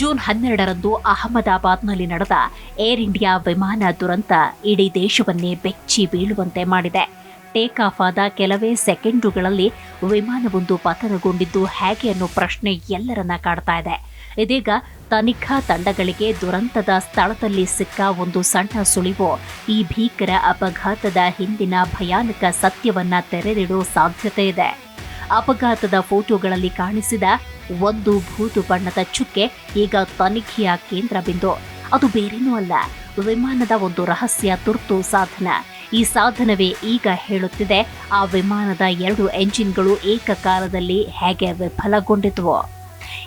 June ಹನ್ನೆರಡರಂದು ಅಹಮದಾಬಾದ್ನಲ್ಲಿ ನಡೆದ ಏರ್ ಇಂಡಿಯಾ ವಿಮಾನ ದುರಂತ ಇಡೀ ದೇಶವನ್ನೇ ಬೆಚ್ಚಿ ಬೀಳುವಂತೆ ಮಾಡಿದೆ. ಟೇಕ್ ಆಫ್ ಆದ ಕೆಲವೇ ಸೆಕೆಂಡುಗಳಲ್ಲಿ ವಿಮಾನವೊಂದು ಪತನಗೊಂಡಿದ್ದು ಹೇಗೆ ಅನ್ನೋ ಪ್ರಶ್ನೆ ಎಲ್ಲರನ್ನ ಕಾಡ್ತಾ ಇದೆ. ಇದೀಗ ತನಿಖಾ ತಂಡಗಳಿಗೆ ದುರಂತದ ಸ್ಥಳದಲ್ಲಿ ಸಿಕ್ಕ ಒಂದು ಸಣ್ಣ ಸುಳಿವು, ಈ ಭೀಕರ ಅಪಘಾತದ ಹಿಂದಿನ ಭಯಾನಕ ಸತ್ಯವನ್ನ ತೆರೆದಿಡೋ ಸಾಧ್ಯತೆ ಇದೆ. ಅಪಘಾತದ ಫೋಟೋಗಳಲ್ಲಿ ಕಾಣಿಸಿದ ಒಂದು ಭೂತು ಬಣ್ಣದ ಚುಕ್ಕೆ ಈಗ ತನಿಖೆಯ ಕೇಂದ್ರ ಬಿಂದು. ಅದು ಬೇರೇನೂ ಅಲ್ಲ, ವಿಮಾನದ ಒಂದು ರಹಸ್ಯ ತುರ್ತು ಸಾಧನ. ಈ ಸಾಧನವೇ ಈಗ ಹೇಳುತ್ತಿದೆ, ಆ ವಿಮಾನದ ಎರಡು ಎಂಜಿನ್ಗಳು ಏಕಕಾಲದಲ್ಲಿ ಹೇಗೆ ವಿಫಲಗೊಂಡಿದ್ವು?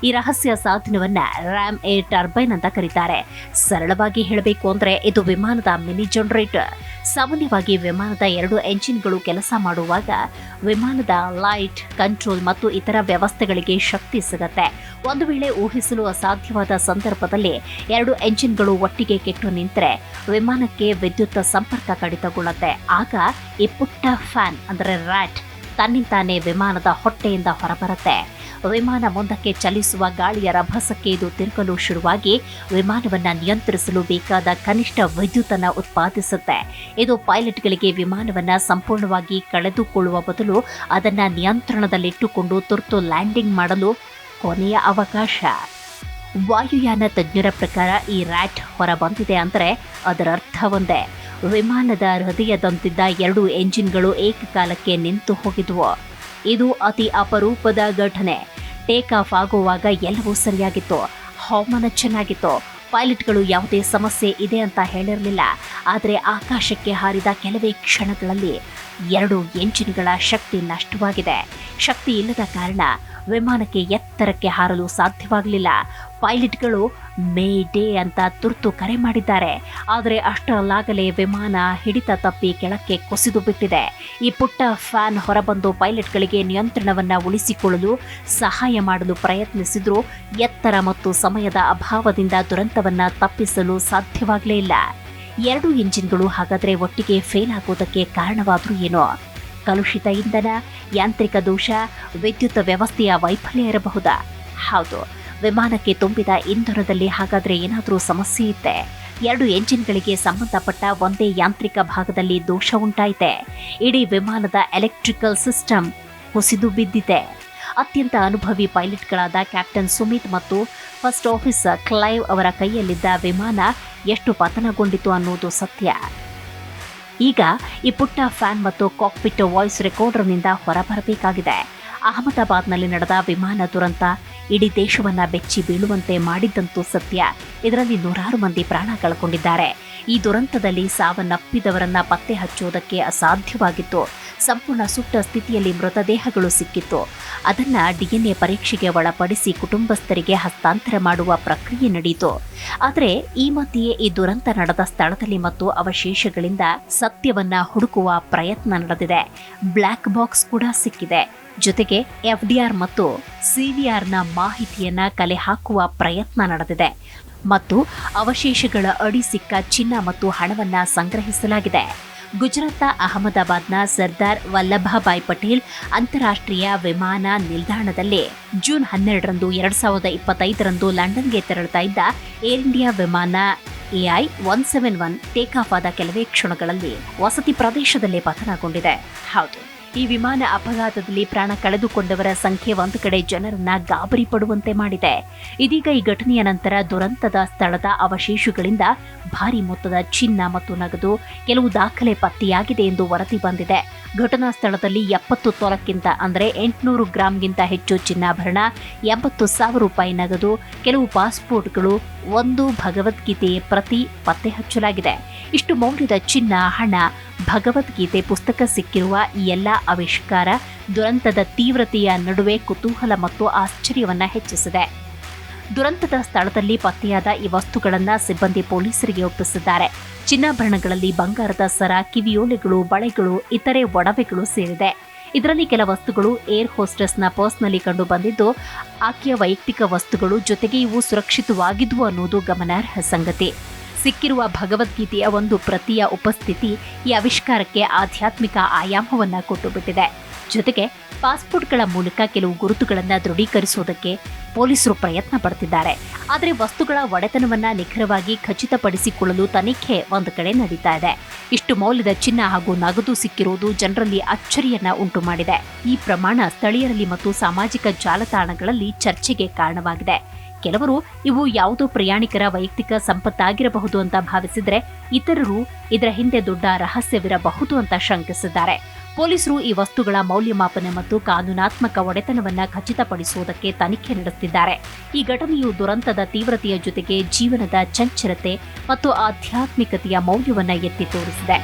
ಈ ರಹಸ್ಯ ಸಾಧನವನ್ನ ರ್ಯಾಮ್ ಎ ಟರ್ಬೈನ್ ಅಂತ ಕರೀತಾರೆ. ಸರಳವಾಗಿ ಹೇಳಬೇಕು ಅಂದ್ರೆ ಇದು ವಿಮಾನದ ಮಿನಿ ಜನರೇಟರ್. ಸಾಮಾನ್ಯವಾಗಿ ವಿಮಾನದ ಎರಡು ಎಂಜಿನ್ಗಳು ಕೆಲಸ ಮಾಡುವಾಗ ವಿಮಾನದ ಲೈಟ್, ಕಂಟ್ರೋಲ್ ಮತ್ತು ಇತರ ವ್ಯವಸ್ಥೆಗಳಿಗೆ ಶಕ್ತಿ ಸಿಗುತ್ತೆ. ಒಂದು ವೇಳೆ ಊಹಿಸಲು ಅಸಾಧ್ಯವಾದ ಸಂದರ್ಭದಲ್ಲಿ ಎರಡು ಎಂಜಿನ್ಗಳು ಒಟ್ಟಿಗೆ ಕೆಟ್ಟು ನಿಂತರೆ ವಿಮಾನಕ್ಕೆ ವಿದ್ಯುತ್ ಸಂಪರ್ಕ ಕಡಿತಗೊಳ್ಳುತ್ತೆ. ಆಗ ಈ ಪುಟ್ಟ ಫ್ಯಾನ್ ಅಂದರೆ ರ್ಯಾಟ್ ತನ್ನಿಂತಾನೇ ವಿಮಾನದ ಹೊಟ್ಟೆಯಿಂದ ಹೊರಬರುತ್ತೆ. ವಿಮಾನ ಮುಂದಕ್ಕೆ ಚಲಿಸುವ ಗಾಳಿಯ ರಭಸಕ್ಕೆ ಇದು ತಿರುಗಲು ಶುರುವಾಗಿ ವಿಮಾನವನ್ನು ನಿಯಂತ್ರಿಸಲು ಬೇಕಾದ ಕನಿಷ್ಠ ವಿದ್ಯುತ್ತನ್ನು ಉತ್ಪಾದಿಸುತ್ತೆ. ಇದು ಪೈಲಟ್ಗಳಿಗೆ ವಿಮಾನವನ್ನು ಸಂಪೂರ್ಣವಾಗಿ ಕಳೆದುಕೊಳ್ಳುವ ಬದಲು ಅದನ್ನು ನಿಯಂತ್ರಣದಲ್ಲಿಟ್ಟುಕೊಂಡು ತುರ್ತು ಲ್ಯಾಂಡಿಂಗ್ ಮಾಡಲು ಕೊನೆಯ ಅವಕಾಶ. ವಾಯುಯಾನ ತಜ್ಞರ ಪ್ರಕಾರ ಈ ರ್ಯಾಟ್ ಹೊರಬಂದಿದೆ ಅಂದರೆ ಅದರ ಒಂದೇ ವಿಮಾನದ ಹೃದಯದಂತಿದ್ದ ಎರಡು ಎಂಜಿನ್ಗಳು ಏಕಕಾಲಕ್ಕೆ ನಿಂತು ಹೋಗಿದ್ವು. ಇದು ಅತಿ ಅಪರೂಪದ ಘಟನೆ. ಟೇಕ್ ಆಫ್ ಆಗುವಾಗ ಎಲ್ಲವೂ ಸರಿಯಾಗಿತ್ತು. ಹವಾಮಾನ ಚೆನ್ನಾಗಿತ್ತು. ಪೈಲಟ್ಗಳು ಯಾವುದೇ ಸಮಸ್ಯೆ ಇದೆ ಅಂತ ಹೇಳಿರಲಿಲ್ಲ. ಆದರೆ ಆಕಾಶಕ್ಕೆ ಹಾರಿದ ಕೆಲವೇ ಕ್ಷಣಗಳಲ್ಲಿ ಎರಡು ಎಂಜಿನ್ಗಳ ಶಕ್ತಿ ನಷ್ಟವಾಗಿದೆ. ಶಕ್ತಿ ಇಲ್ಲದ ಕಾರಣ ವಿಮಾನಕ್ಕೆ ಎತ್ತರಕ್ಕೆ ಹಾರಲು ಸಾಧ್ಯವಾಗಲಿಲ್ಲ. ಪೈಲಟ್ಗಳು ಮೇ ಡೇ ಅಂತ ತುರ್ತು ಕರೆ ಮಾಡಿದ್ದಾರೆ. ಆದರೆ ಅಷ್ಟರಲ್ಲಾಗಲೇ ವಿಮಾನ ಹಿಡಿತ ತಪ್ಪಿ ಕೆಳಕ್ಕೆ ಕುಸಿದು ಬಿಟ್ಟಿದೆ. ಈ ಪುಟ್ಟ ಫ್ಯಾನ್ ಹೊರಬಂದು ಪೈಲಟ್ಗಳಿಗೆ ನಿಯಂತ್ರಣವನ್ನು ಉಳಿಸಿಕೊಳ್ಳಲು ಸಹಾಯ ಮಾಡಲು ಪ್ರಯತ್ನಿಸಿದ್ರು ಎತ್ತರ ಮತ್ತು ಸಮಯದ ಅಭಾವದಿಂದ ದುರಂತವನ್ನು ತಪ್ಪಿಸಲು ಸಾಧ್ಯವಾಗಲೇ ಇಲ್ಲ. ಎರಡು ಇಂಜಿನ್ಗಳು ಹಾಗಾದರೆ ಒಟ್ಟಿಗೆ ಫೇಲ್ ಆಗೋದಕ್ಕೆ ಕಾರಣವಾದರೂ ಏನೋ? ಕಲುಷಿತ ಇಂಧನ, ಯಾಂತ್ರಿಕ ದೋಷ, ವಿದ್ಯುತ್ ವ್ಯವಸ್ಥೆಯ ವೈಫಲ್ಯ ಇರಬಹುದಾ? ಹೌದು. ವಿಮಾನಕ್ಕೆ ತುಂಬಿದ ಇಂಧನದಲ್ಲಿ ಹಾಗಾದರೆ ಏನಾದರೂ ಸಮಸ್ಯೆ ಇತ್ತೆ? ಎರಡು ಎಂಜಿನ್ಗಳಿಗೆ ಸಂಬಂಧಪಟ್ಟ ಒಂದೇ ಯಾಂತ್ರಿಕ ಭಾಗದಲ್ಲಿ ದೋಷ ಉಂಟಾಯಿತೆ. ಇಡೀ ವಿಮಾನದ ಎಲೆಕ್ಟ್ರಿಕಲ್ ಸಿಸ್ಟಮ್ ಕುಸಿದು ಬಿದ್ದಿದೆ ಅತ್ಯಂತ ಅನುಭವಿ ಪೈಲಟ್ಗಳಾದ ಕ್ಯಾಪ್ಟನ್ ಸುಮಿತ್ ಮತ್ತು ಫಸ್ಟ್ ಆಫೀಸರ್ ಕ್ಲೈವ್ ಅವರ ಕೈಯಲ್ಲಿದ್ದ ವಿಮಾನ ಎಷ್ಟು ಪತನಗೊಂಡಿತು ಅನ್ನೋದು ಸತ್ಯ. ಈಗ ಈ ಪುಟ್ಟ ಫ್ಯಾನ್ ಮತ್ತು ಕಾಕ್ಪಿಟ್ ವಾಯ್ಸ್ ರೆಕಾರ್ಡರ್ನಿಂದ ಹೊರಬರಬೇಕಾಗಿದೆ. ಅಹಮದಾಬಾದ್ನಲ್ಲಿ ನಡೆದ ವಿಮಾನ ದುರಂತ ಇಡೀ ದೇಶವನ್ನ ಬೆಚ್ಚಿ ಬೀಳುವಂತೆ ಮಾಡಿದ್ದಂತೂ ಸತ್ಯ. ಇದರಲ್ಲಿ ನೂರಾರು ಮಂದಿ ಪ್ರಾಣ ಕಳ್ಕೊಂಡಿದ್ದಾರೆ. ಈ ದುರಂತದಲ್ಲಿ ಸಾವನ್ನಪ್ಪಿದವರನ್ನ ಪತ್ತೆ ಹಚ್ಚುವುದಕ್ಕೆ ಅಸಾಧ್ಯವಾಗಿತ್ತು. ಸಂಪೂರ್ಣ ಸುಟ್ಟ ಸ್ಥಿತಿಯಲ್ಲಿ ಮೃತದೇಹಗಳು ಸಿಕ್ಕಿತ್ತು. ಅದನ್ನ ಡಿಎನ್ಎ ಪರೀಕ್ಷೆಗೆ ಒಳಪಡಿಸಿ ಕುಟುಂಬಸ್ಥರಿಗೆ ಹಸ್ತಾಂತರ ಮಾಡುವ ಪ್ರಕ್ರಿಯೆ ನಡೆಯಿತು. ಆದರೆ ಈ ಮಧ್ಯೆ ಈ ದುರಂತ ನಡೆದ ಸ್ಥಳದಲ್ಲಿ ಮತ್ತು ಅವಶೇಷಗಳಿಂದ ಸತ್ಯವನ್ನ ಹುಡುಕುವ ಪ್ರಯತ್ನ ನಡೆದಿದೆ. ಬ್ಲ್ಯಾಕ್ ಬಾಕ್ಸ್ ಕೂಡ ಸಿಕ್ಕಿದೆ. ಜೊತೆಗೆ ಎಫ್ಡಿಆರ್ ಮತ್ತು ಸಿವಿಆರ್ನ ಮಾಹಿತಿಯನ್ನ ಕಲೆ ಹಾಕುವ ಪ್ರಯತ್ನ ನಡೆದಿದೆ. ಮತ್ತು ಅವಶೇಷಗಳ ಅಡಿ ಸಿಕ್ಕ ಚಿನ್ನ ಮತ್ತು ಹಣವನ್ನ ಸಂಗ್ರಹಿಸಲಾಗಿದೆ. ಗುಜರಾತ್ನ ಅಹಮದಾಬಾದ್ನ ಸರ್ದಾರ್ ವಲ್ಲಭಭಾಯ್ ಪಟೇಲ್ ಅಂತಾರಾಷ್ಟ್ರೀಯ ವಿಮಾನ ನಿಲ್ದಾಣದಲ್ಲಿ ಜೂನ್ ಹನ್ನೆರಡರಂದು ಎರಡ್ ಸಾವಿರದ ಇಪ್ಪತ್ತೈದರಂದು ಲಂಡನ್ಗೆ ತೆರಳುತ್ತಾ ಇದ್ದ ಏರ್ ಇಂಡಿಯಾ ವಿಮಾನ AI one seven one take off ಆದ ಕೆಲವೇ ಕ್ಷಣಗಳಲ್ಲಿ ವಸತಿ ಪ್ರದೇಶದಲ್ಲೇ ಪತನಗೊಂಡಿದೆ. ಹೌದು. ಈ ವಿಮಾನ ಅಪಘಾತದಲ್ಲಿ ಪ್ರಾಣ ಕಳೆದುಕೊಂಡವರ ಸಂಖ್ಯೆ ಒಂದು ಕಡೆ ಜನರನ್ನ ಗಾಬರಿ ಪಡುವಂತೆ ಮಾಡಿದೆ. ಇದೀಗ ಈ ಘಟನೆಯ ನಂತರ ದುರಂತದ ಸ್ಥಳದ ಅವಶೇಷಗಳಿಂದ ಭಾರಿ ಮೊತ್ತದ ಚಿನ್ನ ಮತ್ತು ನಗದು, ಕೆಲವು ದಾಖಲೆ ಪತ್ತೆಯಾಗಿದೆ ಎಂದು ವರದಿ ಬಂದಿದೆ. ಘಟನಾ ಸ್ಥಳದಲ್ಲಿ ಎಪ್ಪತ್ತು ತೊಲಕ್ಕಿಂತ ಅಂದರೆ ಎಂಟುನೂರು ಗ್ರಾಮ್ಗಿಂತ ಹೆಚ್ಚು ಚಿನ್ನಾಭರಣ, ಎಂಬತ್ತು ಸಾವಿರ ರೂಪಾಯಿ ನಗದು, ಕೆಲವು ಪಾಸ್ಪೋರ್ಟ್ಗಳು, ಒಂದು ಭಗವದ್ಗೀತೆಯ ಪ್ರತಿ ಪತ್ತೆ ಹಚ್ಚಲಾಗಿದೆ. ಇಷ್ಟು ಮೌಲ್ಯದ ಚಿನ್ನ, ಹಣ ಭಗವದ್ಗೀತೆ ಪುಸ್ತಕ ಸಿಕ್ಕಿರುವ ಈ ಎಲ್ಲ ಆವಿಷ್ಕಾರ ದುರಂತದ ತೀವ್ರತೆಯ ನಡುವೆ ಕುತೂಹಲ ಮತ್ತು ಆಶ್ಚರ್ಯವನ್ನು ಹೆಚ್ಚಿಸಿದೆ. ದುರಂತದ ಸ್ಥಳದಲ್ಲಿ ಪತ್ತೆಯಾದ ಈ ವಸ್ತುಗಳನ್ನು ಸಿಬ್ಬಂದಿ ಪೊಲೀಸರಿಗೆ ಒಪ್ಪಿಸಿದ್ದಾರೆ. ಚಿನ್ನಾಭರಣಗಳಲ್ಲಿ ಬಂಗಾರದ ಸರ, ಕಿವಿಯೋಲೆಗಳು, ಬಳೆಗಳು, ಇತರೆ ಒಡವೆಗಳು ಸೇರಿದೆ. ಇದರಲ್ಲಿ ಕೆಲ ವಸ್ತುಗಳು ಏರ್ ಹೋಸ್ಟೆಸ್ನ ಪರ್ಸ್ನಲ್ಲಿ ಕಂಡು ಬಂದಿದ್ದು, ಆಕೆಯ ವೈಯಕ್ತಿಕ ವಸ್ತುಗಳು ಜೊತೆಗೆ ಇವು ಸುರಕ್ಷಿತವಾಗಿದ್ವು ಅನ್ನೋದು ಗಮನಾರ್ಹ ಸಂಗತಿ. ಸಿಕ್ಕಿರುವ ಭಗವದ್ಗೀತೆಯ ಒಂದು ಪ್ರತಿಯ ಉಪಸ್ಥಿತಿ ಈ ಆವಿಷ್ಕಾರಕ್ಕೆ ಆಧ್ಯಾತ್ಮಿಕ ಆಯಾಮವನ್ನ ಕೊಟ್ಟುಬಿಟ್ಟಿದೆ. ಜೊತೆಗೆ ಪಾಸ್ಪೋರ್ಟ್ಗಳ ಮೂಲಕ ಕೆಲವು ಗುರುತುಗಳನ್ನು ದೃಢೀಕರಿಸುವುದಕ್ಕೆ ಪೊಲೀಸರು ಪ್ರಯತ್ನ ಪಡ್ತಿದ್ದಾರೆ. ಆದರೆ ವಸ್ತುಗಳ ಒಡೆತನವನ್ನು ನಿಖರವಾಗಿ ಖಚಿತಪಡಿಸಿಕೊಳ್ಳಲು ತನಿಖೆ ಒಂದು ಕಡೆ ನಡೀತಾ ಇದೆ. ಇಷ್ಟು ಮೌಲ್ಯದ ಚಿನ್ನ ಹಾಗೂ ನಗದು ಸಿಕ್ಕಿರುವುದು ಜನರಲ್ಲಿ ಅಚ್ಚರಿಯನ್ನ ಉಂಟು ಮಾಡಿದೆ. ಈ ಪ್ರಮಾಣ ಸ್ಥಳೀಯರಲ್ಲಿ ಮತ್ತು ಸಾಮಾಜಿಕ ಜಾಲತಾಣಗಳಲ್ಲಿ ಚರ್ಚೆಗೆ ಕಾರಣವಾಗಿದೆ. ಕೆಲವರು ಇವು ಯಾವುದೋ ಪ್ರಯಾಣಿಕರ ವೈಯಕ್ತಿಕ ಸಂಪತ್ತಾಗಿರಬಹುದು ಅಂತ ಭಾವಿಸಿದರೆ ಇತರರು ಇದರ ಹಿಂದೆ ದೊಡ್ಡ ರಹಸ್ಯವಿರಬಹುದು ಅಂತ ಶಂಕಿಸಿದ್ದಾರೆ. ಪೊಲೀಸರು ಈ ವಸ್ತುಗಳ ಮೌಲ್ಯಮಾಪನ ಮತ್ತು ಕಾನೂನಾತ್ಮಕ ಒಡೆತನವನ್ನ ಖಚಿತಪಡಿಸುವುದಕ್ಕೆ ತನಿಖೆ ನಡೆಸುತ್ತಿದ್ದಾರೆ ಈ ಘಟನೆಯು ದುರಂತದ ತೀವ್ರತೆಯ ಜೊತೆಗೆ ಜೀವನದ ಚಂಚಲತೆ ಮತ್ತು ಆಧ್ಯಾತ್ಮಿಕತೆಯ ಮೌಲ್ಯವನ್ನ ಎತ್ತಿ ತೋರಿಸಿದೆ.